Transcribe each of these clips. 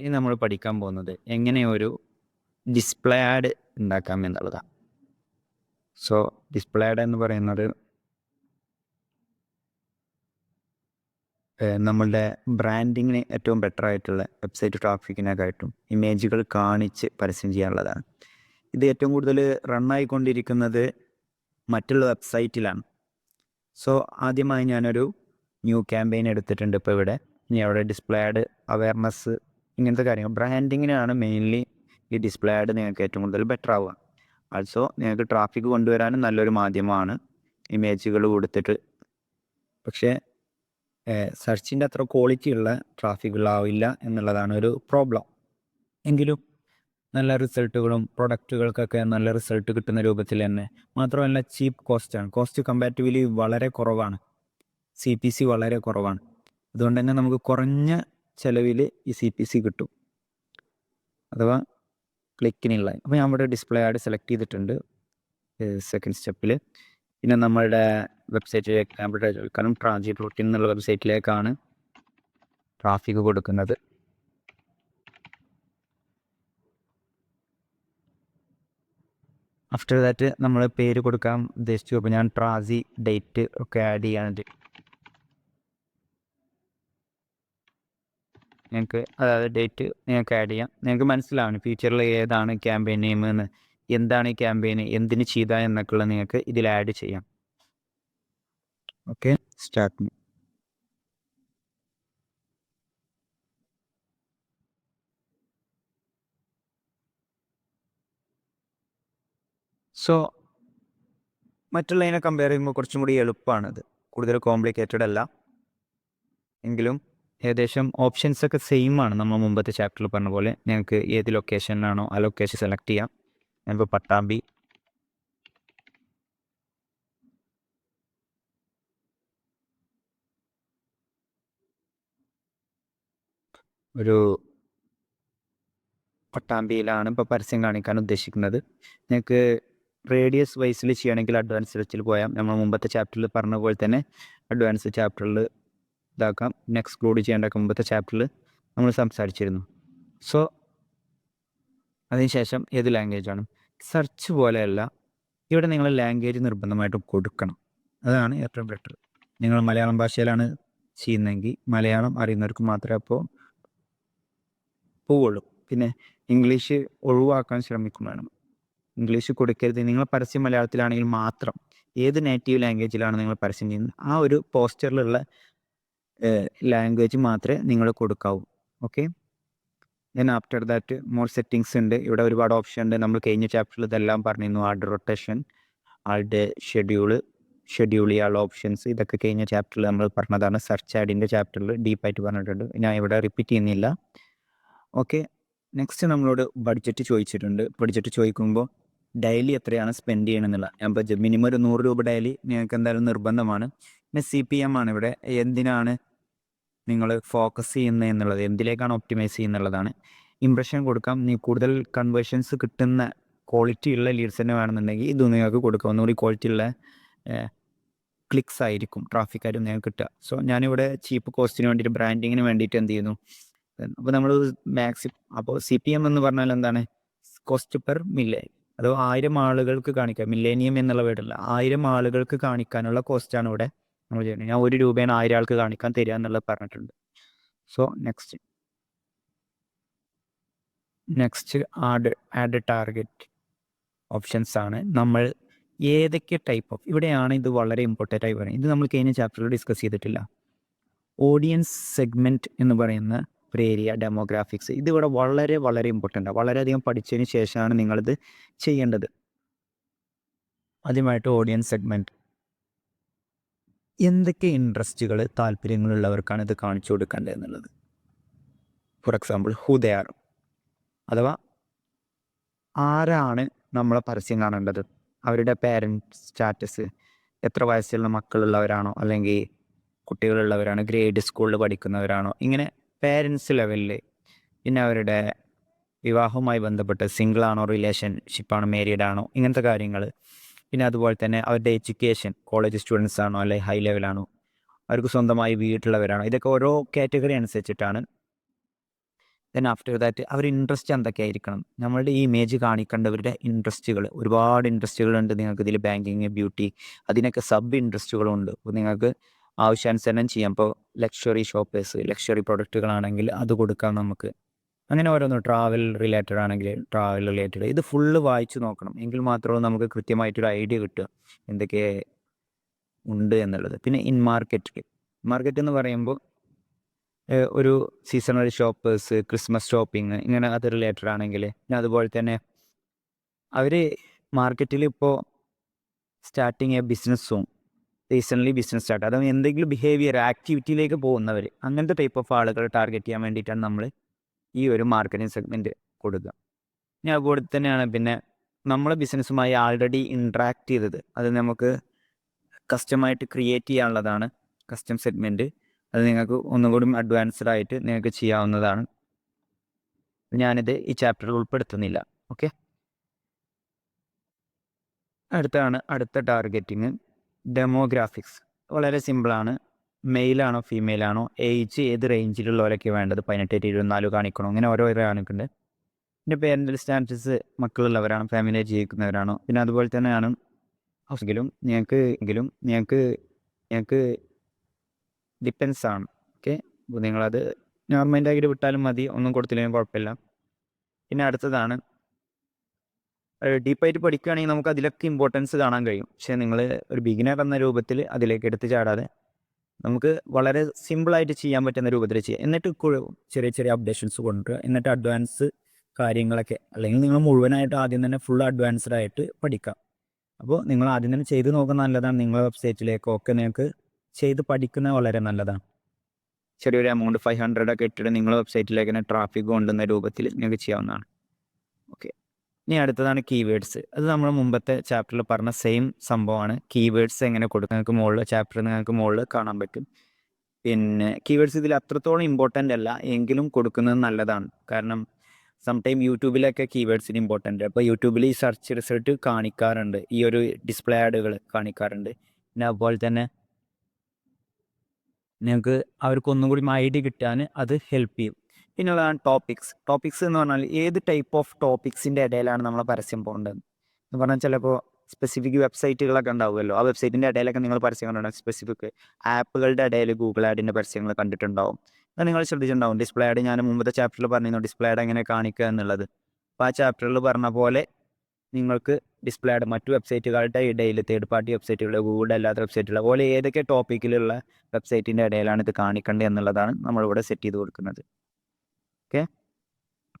ഇനി നമ്മൾ പഠിക്കാൻ പോകുന്നത് എങ്ങനെ ഒരു ഡിസ്പ്ലേ ആഡ് ഉണ്ടാക്കാം എന്നുള്ളതാണ് സോ ഡിസ്പ്ലേ ആഡ് എന്ന് പറയുന്നത് നമ്മളുടെ ബ്രാൻഡിങ്ങിന് ഏറ്റവും ബെറ്റർ ആയിട്ടുള്ള വെബ്സൈറ്റ് ട്രാഫിക്കിനൊക്കെയായിട്ടും ഇമേജുകൾ കാണിച്ച് പരസ്യം ചെയ്യാനുള്ളതാണ്. ഇത് ഏറ്റവും കൂടുതൽ റണ്ണായിക്കൊണ്ടിരിക്കുന്നത് മറ്റുള്ള വെബ്സൈറ്റിലാണ് സോ ആദ്യമായി ഞാനൊരു ന്യൂ ക്യാമ്പയിൻ എടുത്തിട്ടുണ്ട് ഇപ്പോൾ ഇവിടെ. ഇനി അവിടെ ഡിസ്പ്ലേ ആഡ് അവയർനെസ് ഇങ്ങനത്തെ കാര്യങ്ങൾ. ബ്രാൻഡിങ്ങിനാണ് മെയിൻലി ഈ ഡിസ്പ്ലേ ആഡ് നിങ്ങൾക്ക് ഏറ്റവും കൂടുതൽ ബെറ്റർ ആവുക. ആൾസോ നിങ്ങൾക്ക് ട്രാഫിക് കൊണ്ടുവരാനും നല്ലൊരു മാധ്യമമാണ്. ഇമേജുകൾ കൊടുത്തിട്ട്. പക്ഷേ സെർച്ചിന്റെ അത്ര ക്വാളിറ്റി ഉള്ള ട്രാഫിക്കുകളാവില്ല എന്നുള്ളതാണ് ഒരു പ്രോബ്ലം എങ്കിലും നല്ല റിസൾട്ടുകളും പ്രൊഡക്റ്റുകൾക്കൊക്കെ നല്ല റിസൾട്ട് കിട്ടുന്ന രൂപത്തിൽ തന്നെ മാത്രമല്ല ചീപ്പ് കോസ്റ്റാണ് കോസ്റ്റ് കമ്പാരിറ്റീവ്ലി വളരെ കുറവാണ്. സി പി സി വളരെ കുറവാണ്. അതുകൊണ്ട് തന്നെ നമുക്ക് കുറഞ്ഞ ചിലവിൽ ഈ സി പി സി കിട്ടും. അഥവാ ക്ലിക്കിനുള്ള അപ്പോൾ ഞാൻ ഇവിടെ ഡിസ്പ്ലേ ആഡ് സെലക്ട് ചെയ്തിട്ടുണ്ട്. സെക്കൻഡ് സ്റ്റെപ്പിൽ പിന്നെ നമ്മളുടെ വെബ്സൈറ്റിലേക്ക് കാരണം ട്രാൻസിറ്റ് റൂട്ടിൻ എന്നുള്ള വെബ്സൈറ്റിലേക്കാണ് ട്രാഫിക് കൊടുക്കുന്നത്. ആഫ്റ്റർ ദാറ്റ് നമ്മൾ പേര് കൊടുക്കാൻ ഉദ്ദേശിച്ചു. അപ്പോൾ ഞാൻ ട്രാസി ഡേറ്റ് ഒക്കെ ആഡ് ചെയ്യാനുണ്ട്. നിങ്ങൾക്ക് അതായത് ഡേറ്റ് നിങ്ങൾക്ക് ആഡ് ചെയ്യാം. നിങ്ങൾക്ക് മനസ്സിലാവും ഫ്യൂച്ചറിൽ ഏതാണ് ക്യാമ്പയിൻ നെയിം എന്ന്. എന്താണ് ഈ ക്യാമ്പയിൻ എന്തിന് ചെയ്ത എന്നൊക്കെയുള്ള നിങ്ങൾക്ക് ഇതിൽ ആഡ് ചെയ്യാം. ഓക്കെ സ്റ്റാർട്ട് സോ മറ്റുള്ളതിനെ കമ്പയർ ചെയ്യുമ്പോൾ കുറച്ചും കൂടി എളുപ്പമാണിത് കൂടുതൽ കോംപ്ലിക്കേറ്റഡ് അല്ല. എങ്കിലും ഏകദേശം ഓപ്ഷൻസ് ഒക്കെ സെയിം ആണ്. നമ്മൾ മുമ്പത്തെ ചാപ്റ്ററിൽ പറഞ്ഞ പോലെ നിങ്ങൾക്ക് ഏത് ലൊക്കേഷനിലാണോ ആ ലൊക്കേഷൻ സെലക്ട് ചെയ്യാം. ഞാനിപ്പോൾ പട്ടാമ്പി. ഒരു പട്ടാമ്പിയിലാണ് ഇപ്പോൾ പരസ്യം കാണിക്കാൻ ഉദ്ദേശിക്കുന്നത്. നിങ്ങൾക്ക് റേഡിയസ് വൈസിൽ ചെയ്യണമെങ്കിൽ അഡ്വാൻസ് സെർച്ചിൽ പോയാൽ നമ്മൾ മുമ്പത്തെ ചാപ്റ്ററിൽ പറഞ്ഞ പോലെ തന്നെ അഡ്വാൻസ് ചാപ്റ്ററിൽ ഇതാക്കാം. എക്സ്ക്ലൂഡ് ചെയ്യേണ്ട മുമ്പത്തെ ചാപ്റ്ററിൽ നമ്മൾ സംസാരിച്ചിരുന്നു. സോ അതിനുശേഷം ഏത് ലാംഗ്വേജാണ് സെർച്ച് പോലെയല്ല ഇവിടെ നിങ്ങൾ ലാംഗ്വേജ് നിർബന്ധമായിട്ട് കൊടുക്കണം. അതാണ് ഏറ്റവും ബെറ്റർ നിങ്ങൾ മലയാളം ഭാഷയിലാണ് ചെയ്യുന്നതെങ്കിൽ മലയാളം അറിയുന്നവർക്ക് മാത്രമേ അപ്പോൾ പോവുള്ളൂ. പിന്നെ ഇംഗ്ലീഷ് ഒഴിവാക്കാൻ ശ്രമിക്കും വേണം. ഇംഗ്ലീഷ് കൊടുക്കരുത്. നിങ്ങൾ പരസ്യം മലയാളത്തിലാണെങ്കിൽ മാത്രം ഏത് നേറ്റീവ് ലാംഗ്വേജിലാണ് നിങ്ങൾ പരസ്യം ചെയ്യുന്നത്? ആ ഒരു പോസ്റ്ററിലുള്ള ലാംഗ്വേജ് മാത്രമേ നിങ്ങൾ കൊടുക്കാവൂ. Okay then after that more settings ഉണ്ട്. ഇവിടെ ഒരുപാട് ഓപ്ഷൻ ഉണ്ട്. നമ്മൾ കഴിഞ്ഞ ചാപ്റ്ററിൽ ഇതെല്ലാം പറഞ്ഞിരുന്നു. ആഡ് റൊട്ടേഷൻ ആളുടെ ഷെഡ്യൂൾ ഷെഡ്യൂൾ ചെയ്യാനുള്ള ഓപ്ഷൻസ് ഇതൊക്കെ കഴിഞ്ഞ ചാപ്റ്ററിൽ നമ്മൾ പറഞ്ഞതാണ്. സെർച്ച് ആഡിന്റെ ചാപ്റ്ററിൽ ഡീപ്പായിട്ട് പറഞ്ഞിട്ടുണ്ട്. ഞാൻ ഇവിടെ റിപ്പീറ്റ് ചെയ്യുന്നില്ല. ഓക്കെ നെക്സ്റ്റ് നമ്മളോട് ബഡ്ജറ്റ് ചോദിച്ചിട്ടുണ്ട്. ബഡ്ജറ്റ് ചോദിക്കുമ്പോൾ ഡെയിലി എത്രയാണ് സ്പെൻഡ് ചെയ്യണമെന്നുള്ള ബഡ്ജറ്റ് മിനിമം ഒരു നൂറ് രൂപ ഡെയിലി നിങ്ങൾക്ക് എന്തായാലും നിർബന്ധമാണ്. പിന്നെ സി പി എം ആണ് ഇവിടെ. എന്തിനാണ് നിങ്ങൾ ഫോക്കസ് ചെയ്യുന്നത് എന്നുള്ളത് എന്തിലേക്കാണ് ഒപ്റ്റിമൈസ് ചെയ്യുന്നുള്ളതാണ്. ഇംപ്രഷൻ കൊടുക്കാം. നീ കൂടുതൽ കൺവേർഷൻസ് കിട്ടുന്ന ക്വാളിറ്റി ഉള്ള ലീഡ്സ് തന്നെ വേണമെന്നുണ്ടെങ്കിൽ ഇത് നിങ്ങൾക്ക് കൊടുക്കാം. ഒന്നുകൂടി ക്വാളിറ്റി ഉള്ള ക്ലിക്സ് ആയിരിക്കും ട്രാഫിക് ആയിരിക്കും നിങ്ങൾക്ക് കിട്ടുക. സോ ഞാനിവിടെ ചീപ്പ് കോസ്റ്റിന് വേണ്ടിയിട്ട് ബ്രാൻഡിങ്ങിന് വേണ്ടിയിട്ട് എന്ത് ചെയ്യുന്നു? അപ്പോൾ നമ്മൾ മാക്സി അപ്പോൾ സി പി എം എന്ന് പറഞ്ഞാൽ എന്താണ്? കോസ്റ്റ് പെർ മില്ലേ അതോ ആയിരം ആളുകൾക്ക് കാണിക്കുക. മില്ലേനിയം എന്നുള്ള വേർഡല്ല ആയിരം ആളുകൾക്ക് കാണിക്കാനുള്ള കോസ്റ്റാണ് ഇവിടെ നമ്മൾ ചെയ്യുന്നത് ഞാൻ ഒരു രൂപയാണ് ആയിരം ആൾക്ക് കാണിക്കാൻ തരിക എന്നുള്ളത് പറഞ്ഞിട്ടുണ്ട്. So next next ad ad target options ആണ്. നമ്മൾ ഏതൊക്കെ ടൈപ്പ് ഓഫ് ഇവിടെയാണ് ഇത് വളരെ ഇമ്പോർട്ടന്റ് ആയി പറയുന്നത്. ഇത് നമ്മൾ കഴിഞ്ഞ ചാപ്റ്ററിൽ ഡിസ്കസ് ചെയ്തിട്ടില്ല. ഓഡിയൻസ് സെഗ്മെന്റ് എന്ന് പറയുന്ന ഒരു ഏരിയ ഡെമോഗ്രാഫിക്സ് ഇതിവിടെ വളരെ വളരെ ഇമ്പോർട്ടന്റ് ആണ്. വളരെയധികം പഠിച്ചതിന് ശേഷമാണ് നിങ്ങളിത് ചെയ്യേണ്ടത്. ആദ്യമായിട്ട് ഓഡിയൻസ് സെഗ്മെന്റ് എന്തൊക്കെ ഇൻട്രസ്റ്റുകൾ താല്പര്യങ്ങളുള്ളവർക്കാണ് ഇത് കാണിച്ചു കൊടുക്കേണ്ടത് എന്നുള്ളത്? For example who they are അഥവാ ആരാണ് നമ്മളെ പരസ്യം കാണേണ്ടത്? അവരുടെ പേരന്റ് സ്റ്റാറ്റസ് എത്ര വയസ്സുള്ള മക്കളുള്ളവരാണോ? അല്ലെങ്കിൽ കുട്ടികളുള്ളവരാണോ? ഗ്രേഡ് സ്കൂളിൽ പഠിക്കുന്നവരാണോ? ഇങ്ങനെ പേരൻസ് ലെവലിൽ പിന്നെ അവരുടെ വിവാഹവുമായി ബന്ധപ്പെട്ട് സിംഗിൾ ആണോ? റിലേഷൻഷിപ്പാണോ മാരീഡ് ആണോ? ഇങ്ങനത്തെ കാര്യങ്ങൾ പിന്നെ അതുപോലെ തന്നെ അവരുടെ എഡ്യൂക്കേഷൻ കോളേജ് സ്റ്റുഡൻസ് ആണോ അല്ലെങ്കിൽ ഹൈ ലെവലാണോ അവർക്ക് സ്വന്തമായി വീട്ടിലുള്ളവരാണോ? ഇതൊക്കെ ഓരോ കാറ്റഗറി അനുസരിച്ചിട്ടാണ്. ദെൻ ആഫ്റ്റർ ദാറ്റ് അവർ ഇൻട്രസ്റ്റ് എന്തൊക്കെ ആയിരിക്കണം നമ്മളുടെ ഈ ഇമേജ് കാണിക്കേണ്ടവരുടെ ഇൻട്രസ്റ്റുകൾ ഒരുപാട് ഇൻട്രസ്റ്റുകളുണ്ട് നിങ്ങൾക്ക് ഇതിൽ ബാങ്കിങ് ബ്യൂട്ടി അതിനൊക്കെ സബ് ഇൻട്രസ്റ്റുകളുണ്ട് അപ്പോൾ നിങ്ങൾക്ക് ആവശ്യാനുസരണം ചെയ്യാം. ഇപ്പോൾ ലക്ഷറി ഷോപ്പേഴ്സ് ലക്ഷറി പ്രൊഡക്റ്റുകളാണെങ്കിൽ അത് കൊടുക്കാം നമുക്ക്. അങ്ങനെ ഓരോന്ന് ട്രാവൽ റിലേറ്റഡ് ആണെങ്കിൽ ട്രാവൽ റിലേറ്റഡ് ഇത് ഫുള്ള് വായിച്ചു നോക്കണം. എങ്കിൽ മാത്രമേ നമുക്ക് കൃത്യമായിട്ടൊരു ഐഡിയ കിട്ടുക. എന്തൊക്കെ ഉണ്ട് എന്നുള്ളത്. പിന്നെ ഇൻ മാർക്കറ്റ് മാർക്കറ്റ് എന്ന് പറയുമ്പോൾ ഒരു സീസണൽ ഷോപ്പേഴ്സ് ക്രിസ്മസ് ഷോപ്പിംഗ് ഇങ്ങനെ അത് റിലേറ്റഡ് ആണെങ്കിൽ പിന്നെ അതുപോലെ തന്നെ അവർ മാർക്കറ്റിൽ ഇപ്പോൾ സ്റ്റാർട്ടിങ് എ ബിസിനസ്സും റീസെന്റ്ലി ബിസിനസ് സ്റ്റാർട്ട് അതായത് എന്തെങ്കിലും ബിഹേവിയർ ആക്ടിവിറ്റിയിലേക്ക് പോകുന്നവർ അങ്ങനത്തെ ടൈപ്പ് ഓഫ് ആളുകൾ ടാർഗറ്റ് ചെയ്യാൻ വേണ്ടിയിട്ടാണ് നമ്മൾ ഈ ഒരു മാർക്കറ്റിംഗ് സെഗ്മെന്റ് കൊടുക്കുക ഇനി അതുപോലെ തന്നെയാണ് പിന്നെ നമ്മളെ ബിസിനസ്സുമായി ആൾറെഡി ഇൻട്രാക്ട് ചെയ്തത്. അത് നമുക്ക് കസ്റ്റമായിട്ട് ക്രിയേറ്റ് ചെയ്യാനുള്ളതാണ് കസ്റ്റം സെഗ്മെന്റ് അത് നിങ്ങൾക്ക് ഒന്നുകൂടി അഡ്വാൻസ്ഡ് ആയിട്ട് നിങ്ങൾക്ക് ചെയ്യാവുന്നതാണ്. ഞാനിത് ഈ ചാപ്റ്ററിൽ ഉൾപ്പെടുത്തുന്നില്ല. ഓക്കെ അടുത്താണ് അടുത്ത ടാർഗറ്റിങ് ഡെമോഗ്രാഫിക്സ് വളരെ സിമ്പിളാണ് മെയിലാണോ ഫീമെയിലാണോ ഏജ് ഏത് റേഞ്ചിലുള്ളവരൊക്കെ വേണ്ടത്? പതിനെട്ട് ഇരുപത്തിനാല് കാണിക്കണോ? അങ്ങനെ ഓരോ കാണിക്കുന്നുണ്ട് പിന്നെ പേരന്റൽ സ്റ്റാറ്റസ് മക്കളുള്ളവരാണ് ഫാമിലി ജീവിക്കുന്നവരാണോ? പിന്നെ അതുപോലെ തന്നെയാണ് എങ്കിലും ഞങ്ങൾക്ക് എങ്കിലും ഞങ്ങൾക്ക് ഞങ്ങൾക്ക് ഡിപ്പെൻസ് ആണ്. ഓക്കെ അപ്പോൾ നിങ്ങളത് നോർമലായിട്ട് വിട്ടാലും മതി. ഒന്നും കൊടുത്തില്ലെങ്കിലും കുഴപ്പമില്ല. പിന്നെ അടുത്തതാണ് ഡീപ്പായിട്ട് പഠിക്കുകയാണെങ്കിൽ നമുക്ക് അതിലൊക്കെ ഇമ്പോർട്ടൻസ് കാണാൻ കഴിയും. പക്ഷേ നിങ്ങൾ ഒരു ബിഗിനർ എന്ന രൂപത്തിൽ അതിലേക്ക് എടുത്ത് ചാടാതെ നമുക്ക് വളരെ സിമ്പിളായിട്ട് ചെയ്യാൻ പറ്റുന്ന രൂപത്തിൽ ചെയ്യാം. എന്നിട്ട് ചെറിയ ചെറിയ അപ്ഡേഷൻസ് കൊണ്ടുവരിക. എന്നിട്ട് അഡ്വാൻസ് കാര്യങ്ങളൊക്കെ അല്ലെങ്കിൽ നിങ്ങൾ മുഴുവനായിട്ട് ആദ്യം തന്നെ ഫുൾ അഡ്വാൻസ്ഡ് ആയിട്ട് പഠിക്കാം. അപ്പോൾ നിങ്ങൾ ആദ്യം തന്നെ ചെയ്ത് നോക്കുന്ന നല്ലതാണ്. നിങ്ങളുടെ വെബ്സൈറ്റിലേക്കോ ഒക്കെ നിങ്ങൾക്ക് ചെയ്ത് പഠിക്കുന്ന വളരെ നല്ലതാണ്. ചെറിയൊരു എമൗണ്ട് ഫൈവ് ഹൺഡ്രഡ് ഒക്കെ ഇട്ടിട്ട് നിങ്ങളുടെ വെബ്സൈറ്റിലേക്ക് തന്നെ ട്രാഫിക് കൊണ്ടുവന്ന രൂപത്തിൽ നിങ്ങൾക്ക് ചെയ്യാവുന്നതാണ്. ഓക്കെ ഇനി അടുത്തതാണ് കീവേഡ്സ് അത് നമ്മൾ മുമ്പത്തെ ചാപ്റ്ററിൽ പറഞ്ഞ സെയിം സംഭവമാണ്. കീവേഡ്സ് എങ്ങനെ കൊടുക്കുക നിങ്ങൾക്ക് മുകളിൽ ചാപ്റ്റർ നിങ്ങൾക്ക് മുകളിൽ കാണാൻ പറ്റും. പിന്നെ കീവേഡ്സ് ഇതിൽ അത്രത്തോളം ഇമ്പോർട്ടന്റ് അല്ല. എങ്കിലും കൊടുക്കുന്നത് നല്ലതാണ്. കാരണം സംടൈം യൂട്യൂബിലൊക്കെ കീവേഡ്സിന് ഇമ്പോർട്ടന്റ് അപ്പോൾ യൂട്യൂബിൽ ഈ സെർച്ച് റിസൾട്ട് കാണിക്കാറുണ്ട്. ഈ ഒരു ഡിസ്പ്ലേ ആഡുകൾ കാണിക്കാറുണ്ട്. പിന്നെ അതുപോലെ തന്നെ നിങ്ങൾക്ക് അവർക്ക് ഒന്നും കൂടി ഐഡിയ കിട്ടാൻ അത് ഹെൽപ്പ് ചെയ്യും. പിന്നുള്ളതാണ് ടോപ്പിക്സ് ടോപ്പിക്സ് എന്ന് പറഞ്ഞാൽ ഏത് ടൈപ്പ് ഓഫ് ടോപ്പിക്സിന്റെ ഇടയിലാണ് നമ്മൾ പരസ്യം പോകേണ്ടത്? എന്ന് പറഞ്ഞാൽ ചിലപ്പോൾ സ്പെസിഫിക് വെബ്സൈറ്റുകളൊക്കെ ഉണ്ടാവുമല്ലോ. ആ വെബ്സൈറ്റിന്റെ ഇടയിലൊക്കെ നിങ്ങൾ പരസ്യം കണ്ടിട്ടുണ്ടാവും. സ്പെസിഫിക് ആപ്പുകളുടെ ഇടയിൽ ഗൂഗിൾ ആഡിന്റെ പരസ്യങ്ങൾ കണ്ടിട്ടുണ്ടാവും. അത് നിങ്ങൾ ശ്രദ്ധിച്ചിട്ടുണ്ടാവും. ഡിസ്പ്ലേ ആഡ് ഞാൻ മുമ്പത്തെ ചാപ്റ്ററിൽ പറഞ്ഞിരുന്നു. ഡിസ്പ്ലേ ആഡ് എങ്ങനെ കാണിക്കുക എന്നുള്ളത്. അപ്പോൾ ആ ചാപ്റ്ററിൽ പറഞ്ഞ പോലെ നിങ്ങൾക്ക് ഡിസ്പ്ലേ ആഡ് മറ്റു വെബ്സൈറ്റുകളുടെ ഇടയിൽ തേർഡ് പാർട്ടി വെബ്സൈറ്റുകൾ ഗൂഗിൾ അല്ലാത്ത വെബ്സൈറ്റുകൾ പോലെ ഏതൊക്കെ ടോപ്പിക്കിലുള്ള വെബ്സൈറ്റിന്റെ ഇടയിലാണ് ഇത് കാണിക്കേണ്ടത് എന്നുള്ളതാണ് നമ്മളിവിടെ സെറ്റ് ചെയ്ത് കൊടുക്കുന്നത്. ഓക്കെ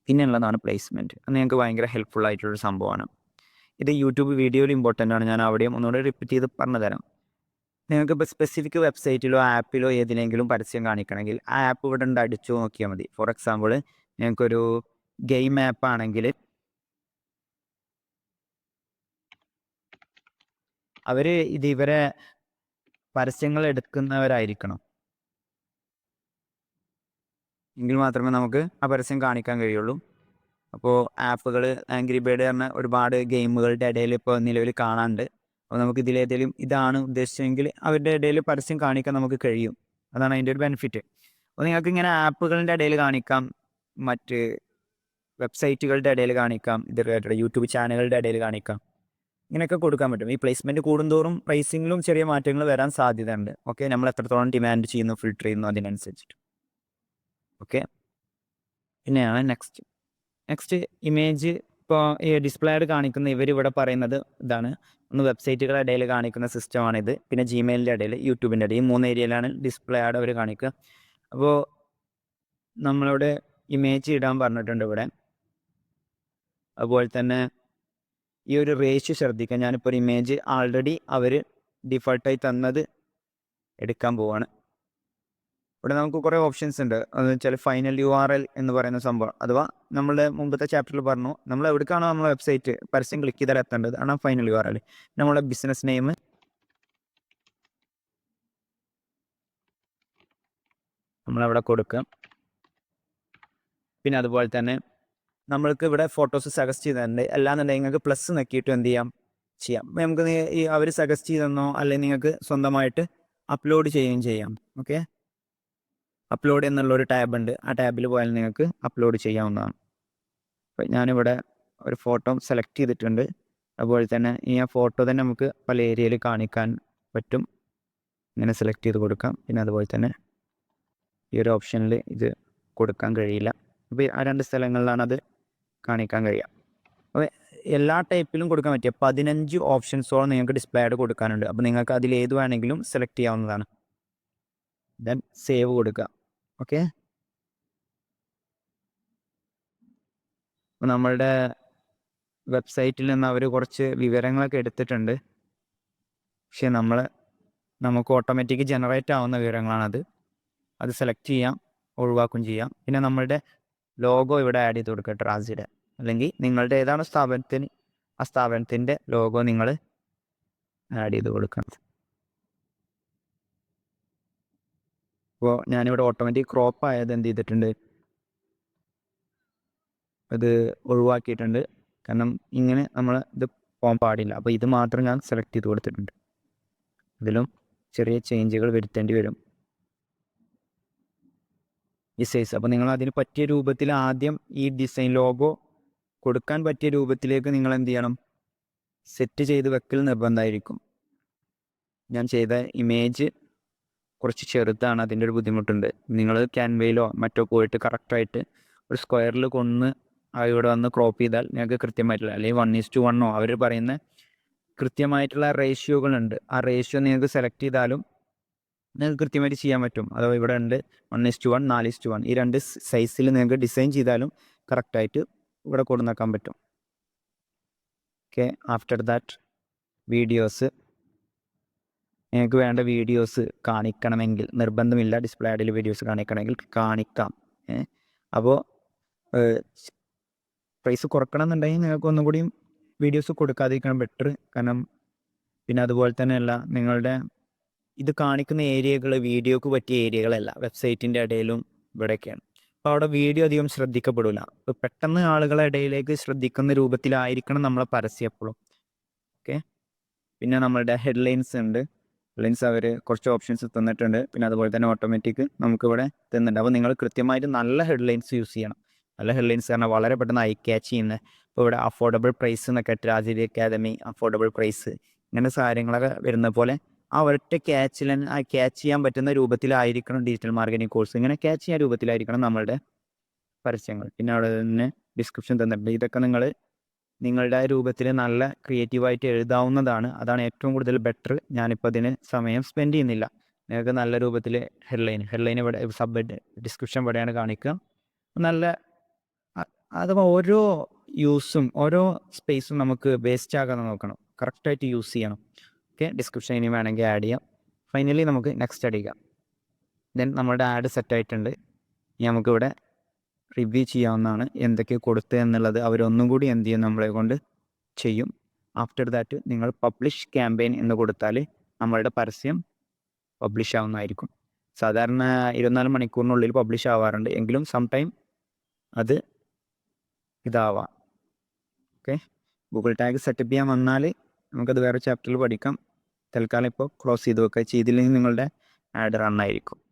പിന്നെ ഉള്ളതാണ് പ്ലേസ്മെന്റ് അത് നിങ്ങൾക്ക് ഭയങ്കര ഹെൽപ്ഫുൾ ആയിട്ടുള്ളൊരു സംഭവമാണ്. ഇത് യൂട്യൂബ് വീഡിയോയിൽ ഇമ്പോർട്ടന്റ് ആണ്. ഞാൻ അവിടെയും ഒന്നുകൂടെ റിപ്പീറ്റ് ചെയ്ത് പറഞ്ഞു തരാം നിങ്ങൾക്ക് ഇപ്പോൾ സ്പെസിഫിക് വെബ്സൈറ്റിലോ ആപ്പിലോ ഏതിലെങ്കിലും പരസ്യം കാണിക്കണമെങ്കിൽ ആ ആപ്പ് ഇവിടെ ഉണ്ട് അടിച്ചു നോക്കിയാൽ മതി. ഫോർ എക്സാമ്പിൾ ഞങ്ങൾക്കൊരു ഗെയിം ആപ്പ് ആണെങ്കിൽ അവർ ഇത് ഇവരെ പരസ്യങ്ങൾ എടുക്കുന്നവരായിരിക്കണം. എങ്കിൽ മാത്രമേ നമുക്ക് ആ പരസ്യം കാണിക്കാൻ കഴിയുള്ളൂ. അപ്പോൾ ആപ്പുകൾ ആംഗ്രി ബേഡ് പറഞ്ഞ ഒരുപാട് ഗെയിമുകളുടെ ഇടയിൽ ഇപ്പോൾ നിലവിൽ കാണാനുണ്ട്. അപ്പോൾ നമുക്ക് ഇതിലേതെങ്കിലും ഇതാണ് ഉദ്ദേശിച്ചതെങ്കിൽ അവരുടെ ഇടയിൽ പരസ്യം കാണിക്കാൻ നമുക്ക് കഴിയും. അതാണ് അതിന്റെ ഒരു ബെനിഫിറ്റ് അപ്പോൾ നിങ്ങൾക്ക് ഇങ്ങനെ ആപ്പുകളുടെ ഇടയിൽ കാണിക്കാം മറ്റ് വെബ്സൈറ്റുകളുടെ ഇടയിൽ കാണിക്കാം ഇത് യൂട്യൂബ് ചാനലുകളുടെ ഇടയിൽ കാണിക്കാം. ഇങ്ങനെയൊക്കെ കൊടുക്കാൻ പറ്റും. ഈ പ്ലേസ്മെന്റ് കൂടുന്തോറും പ്രൈസിങ്ങിലും ചെറിയ മാറ്റങ്ങൾ വരാൻ സാധ്യതയുണ്ട്. ഓക്കെ നമ്മൾ എത്രത്തോളം ഡിമാൻഡ് ചെയ്യുന്നു ഫിൽട്ടർ ചെയ്യുന്നു അതിനനുസരിച്ചിട്ട്. ഓക്കെ. പിന്നെയാണ് നെക്സ്റ്റ്. നെക്സ്റ്റ് ഇമേജ് ഇപ്പോൾ ഈ ഡിസ്പ്ലേഡ് കാണിക്കുന്ന ഇവർ ഇവിടെ പറയുന്നത് ഇതാണ്. ഒന്ന് വെബ്സൈറ്റുകളുടെ ഇടയിൽ കാണിക്കുന്ന സിസ്റ്റമാണിത് പിന്നെ ജിമെയിലിന്റെ ഇടയിൽ യൂട്യൂബിന്റെ ഇടയിൽ. മൂന്ന് ഏരിയയിലാണ് ഡിസ്പ്ലേ ആഡ് അവർ കാണിക്കുക. അപ്പോൾ നമ്മളോട് ഇമേജ് ഇടാൻ പറഞ്ഞിട്ടുണ്ട് ഇവിടെ. അതുപോലെ തന്നെ ഈ ഒരു റേഷ്യോ ശ്രദ്ധിക്കുക. ഞാനിപ്പോൾ ഒരു ഇമേജ് ആൾറെഡി അവർ ഡിഫോൾട്ടായി തന്നത് എടുക്കാൻ പോവാണ്. ഇവിടെ നമുക്ക് കുറേ ഓപ്ഷൻസ് ഉണ്ട്. അത് വെച്ചാൽ ഫൈനൽ യു ആർ എൽ എന്ന് പറയുന്ന സംഭവം. അഥവാ നമ്മളുടെ മുമ്പത്തെ ചാപ്റ്ററിൽ പറഞ്ഞു നമ്മൾ എവിടേക്കാണോ നമ്മളെ വെബ്സൈറ്റ് പരസ്യം ക്ലിക്ക് ചെയ്താൽ എത്തേണ്ടത് ആണ് ഫൈനൽ യു ആർ എൽ നമ്മളെ ബിസിനസ് നെയിം നമ്മളവിടെ കൊടുക്കും. പിന്നെ അതുപോലെ തന്നെ നമ്മൾക്ക് ഇവിടെ ഫോട്ടോസ് സജസ്റ്റ് ചെയ്തിട്ടുണ്ട്. അല്ലാന്നുണ്ടെങ്കിൽ നിങ്ങൾക്ക് പ്ലസ് നക്കിയിട്ട് എന്ത് ചെയ്യാം? ചെയ്യാം. നമുക്ക് അവർ സജസ്റ്റ് ചെയ്തെന്നോ അല്ലെങ്കിൽ നിങ്ങൾക്ക് സ്വന്തമായിട്ട് അപ്ലോഡ് ചെയ്യുകയും ചെയ്യാം. ഓക്കെ അപ്ലോഡ് എന്നുള്ള ഒരു ടാബ് ഉണ്ട്. ആ ടാബിൽ പോയാൽ നിങ്ങൾക്ക് അപ്ലോഡ് ചെയ്യാവുന്നതാണ്. അപ്പോൾ ഞാനിവിടെ ഒരു ഫോട്ടോ സെലക്ട് ചെയ്തിട്ടുണ്ട്. അതുപോലെ തന്നെ ഈ ആ ഫോട്ടോ തന്നെ നമുക്ക് പല ഏരിയയിൽ കാണിക്കാൻ പറ്റും. ഇങ്ങനെ സെലക്ട് ചെയ്ത് കൊടുക്കാം. പിന്നെ അതുപോലെ തന്നെ ഈ ഒരു ഓപ്ഷനിൽ ഇത് കൊടുക്കാൻ കഴിയില്ല. അപ്പോൾ ആ രണ്ട് സ്ഥലങ്ങളിലാണ് അത് കാണിക്കാൻ കഴിയുക. അപ്പോൾ എല്ലാ ടൈപ്പിലും കൊടുക്കാൻ പറ്റിയ പതിനഞ്ച് ഓപ്ഷൻസോളം നിങ്ങൾക്ക് ഡിസ്പ്ലേ ആയിട്ട് കൊടുക്കാനുണ്ട്. അപ്പോൾ നിങ്ങൾക്ക് അതിൽ ഏത് വേണമെങ്കിലും സെലക്ട് ചെയ്യാവുന്നതാണ്. ദെൻ സേവ് കൊടുക്കുക. ഓക്കെ. നമ്മളുടെ വെബ്സൈറ്റിൽ നിന്ന് അവർ കുറച്ച് വിവരങ്ങളൊക്കെ എടുത്തിട്ടുണ്ട്. പക്ഷെ നമ്മൾ നമുക്ക് ഓട്ടോമാറ്റിക് ജനറേറ്റ് ആവുന്ന വിവരങ്ങളാണത്. അത് സെലക്ട് ചെയ്യാം ഒഴിവാക്കും ചെയ്യാം. പിന്നെ നമ്മളുടെ ലോഗോ ഇവിടെ ആഡ് ചെയ്ത് കൊടുക്കുക ട്രാസിയുടെ അല്ലെങ്കിൽ നിങ്ങളുടെ ഏതാണ് സ്ഥാപനത്തിന് ആ സ്ഥാപനത്തിന്റെ ലോഗോ നിങ്ങൾ ആഡ് ചെയ്ത് കൊടുക്കണം. അപ്പോൾ ഞാനിവിടെ ഓട്ടോമാറ്റിക് ക്രോപ്പ് ആയത് എന്ത് ചെയ്തിട്ടുണ്ട്? ഇത് ഒഴിവാക്കിയിട്ടുണ്ട്. കാരണം ഇങ്ങനെ നമ്മൾ ഇത് പോകാൻ പാടില്ല. അപ്പോൾ ഇത് മാത്രം ഞാൻ സെലക്ട് ചെയ്ത് കൊടുത്തിട്ടുണ്ട്. ഇതിലും ചെറിയ ചേഞ്ചുകൾ വരുത്തേണ്ടി വരും. ഈ സൈസ് അപ്പോൾ നിങ്ങൾ അതിന് പറ്റിയ രൂപത്തിൽ ആദ്യം ഈ ഡിസൈൻ ലോഗോ കൊടുക്കാൻ പറ്റിയ രൂപത്തിലേക്ക് നിങ്ങൾ എന്ത് ചെയ്യണം? സെറ്റ് ചെയ്ത് വെക്കൽ നിർബന്ധമായിരിക്കും. ഞാൻ ചെയ്ത ഇമേജ് കുറച്ച് ചെറുതാണ് അതിന്റെ ഒരു ബുദ്ധിമുട്ടുണ്ട്. നിങ്ങൾ ക്യാൻവയിലോ മറ്റോ പോയിട്ട് കറക്റ്റായിട്ട് ഒരു സ്ക്വയറിൽ കൊന്ന് ആ ഇവിടെ വന്ന് ക്രോപ്പ് ചെയ്താൽ നിങ്ങൾക്ക് കൃത്യമായിട്ടില്ല അല്ലെങ്കിൽ വൺ ഈസ് ടു വണ്ണോ അവർ പറയുന്ന കൃത്യമായിട്ടുള്ള റേഷ്യോകളുണ്ട് ആ റേഷ്യോ നിങ്ങൾക്ക് സെലക്ട് ചെയ്താലും നിങ്ങൾക്ക് കൃത്യമായിട്ട് ചെയ്യാൻ പറ്റും. അഥവാ ഇവിടെ ഉണ്ട് വൺ ഈസ് ടു വൺ നാല് ഈസ് ടു വൺ ഈ രണ്ട് സൈസിൽ നിങ്ങൾക്ക് ഡിസൈൻ ചെയ്താലും കറക്റ്റായിട്ട് ഇവിടെ കൊടുന്നാക്കാൻ പറ്റും. ഓക്കെ ആഫ്റ്റർ ദാറ്റ് വീഡിയോസ് നിങ്ങൾക്ക് വേണ്ട വീഡിയോസ് കാണിക്കണമെങ്കിൽ നിർബന്ധമില്ല ഡിസ്പ്ലേ ആഡിൽ വീഡിയോസ് കാണിക്കണമെങ്കിൽ കാണിക്കാം അപ്പോൾ പ്രൈസ് കുറക്കണം എന്നുണ്ടെങ്കിൽ നിങ്ങൾക്ക് ഒന്നും കൂടിയും വീഡിയോസ് കൊടുക്കാതിരിക്കണം ബെറ്റർ കാരണം പിന്നെ അതുപോലെ തന്നെയല്ല നിങ്ങളുടെ ഇത് കാണിക്കുന്ന ഏരിയകൾ വീഡിയോക്ക് പറ്റിയ ഏരിയകളല്ല വെബ്സൈറ്റിന്റെ ഇടയിലും ഇവിടെയൊക്കെയാണ്. അപ്പോൾ അവിടെ വീഡിയോ അധികം ശ്രദ്ധിക്കപ്പെടില്ല അപ്പോൾ പെട്ടെന്ന് ആളുകളെ ഇടയിലേക്ക് ശ്രദ്ധിക്കുന്ന രൂപത്തിലായിരിക്കണം നമ്മളെ പരസ്യം എപ്പോഴും. ഓക്കെ? പിന്നെ നമ്മളുടെ ഹെഡ്ലൈൻസ് ഉണ്ട്. ഹെഡ്ലൈൻസ് അവർ കുറച്ച് ഓപ്ഷൻസ് തന്നിട്ടുണ്ട്. പിന്നെ അതുപോലെ തന്നെ ഓട്ടോമാറ്റിക് നമുക്കിവിടെ തന്നിട്ടുണ്ട്. അപ്പോൾ നിങ്ങൾ കൃത്യമായിട്ട് നല്ല ഹെഡ്ലൈൻസ് യൂസ് ചെയ്യണം. നല്ല ഹെഡ്ലൈൻസ് കാരണം വളരെ പെട്ടെന്ന് ഐ ക്യാച്ച് ചെയ്യുന്ന ഇപ്പോൾ ഇവിടെ അഫോർഡബിൾ പ്രൈസ് എന്നൊക്കെ രാജീവ് അക്കാദമി അഫോർഡബിൾ പ്രൈസ് ഇങ്ങനെ കാര്യങ്ങളൊക്കെ വരുന്ന പോലെ ആ ഒരൊറ്റ ക്യാച്ചിൽ ക്യാച്ച് ചെയ്യാൻ പറ്റുന്ന രൂപത്തിലായിരിക്കണം ഡിജിറ്റൽ മാർക്കറ്റിംഗ് കോഴ്സ് ഇങ്ങനെ ക്യാച്ച് ചെയ്യാൻ രൂപത്തിലായിരിക്കണം നമ്മളുടെ പരസ്യങ്ങൾ. പിന്നെ അവിടെ തന്നെ ഡിസ്ക്രിപ്ഷൻ തന്നിട്ടുണ്ട്. ഇതൊക്കെ നിങ്ങൾ നിങ്ങളുടെ രൂപത്തിൽ നല്ല ക്രിയേറ്റീവായിട്ട് എഴുതാവുന്നതാണ്. അതാണ് ഏറ്റവും കൂടുതൽ ബെറ്റർ. ഞാനിപ്പോൾ അതിന് സമയം സ്പെൻഡ് ചെയ്യുന്നില്ല. നിങ്ങൾക്ക് നല്ല രൂപത്തിൽ ഹെഡ്ലൈൻ ഹെഡ്ലൈൻ ഇവിടെ സബ് ഡിസ്ക്രിപ്ഷൻ ഇവിടെയാണ് കാണിക്കുക. നല്ല അഥവാ ഓരോ യൂസും ഓരോ സ്പേസും നമുക്ക് വേസ്റ്റ് ആകാതെ നോക്കണം. കറക്റ്റായിട്ട് യൂസ് ചെയ്യണം. ഓക്കെ ഡിസ്ക്രിപ്ഷൻ ഇനി വേണമെങ്കിൽ ആഡ് ചെയ്യാം. ഫൈനലി നമുക്ക് നെക്സ്റ്റ് അടിക്കാം. ദെൻ നമ്മുടെ ആഡ് സെറ്റ് ആയിട്ടുണ്ട് ഇനി നമുക്കിവിടെ റിവ്യൂ ചെയ്യാവുന്നതാണ്. എന്തൊക്കെ കൊടുത്തത് എന്നുള്ളത് അവരൊന്നും കൂടി എന്ത് ചെയ്യും? നമ്മളെ കൊണ്ട് ചെയ്യും. ആഫ്റ്റർ ദാറ്റ് നിങ്ങൾ പബ്ലിഷ് ക്യാമ്പയിൻ എന്ന് കൊടുത്താൽ നമ്മളുടെ പരസ്യം പബ്ലിഷ് ആവുന്നതായിരിക്കും. സാധാരണ ഇരുപത്തിനാല് മണിക്കൂറിനുള്ളിൽ പബ്ലിഷ് ആവാറുണ്ട്. എങ്കിലും സം ടൈം അത് ഇതാവാം. ഓക്കെ ഗൂഗിൾ ടാഗ് സെറ്റപ്പ് ചെയ്യാൻ വന്നാൽ നമുക്കത് വേറെ ചാപ്റ്ററിൽ പഠിക്കാം. തൽക്കാലം ഇപ്പോൾ ക്ലോസ് ചെയ്ത് വെക്കുക. ചെയ്തില്ലെങ്കിൽ നിങ്ങളുടെ ആഡ് റണ്ണായിരിക്കും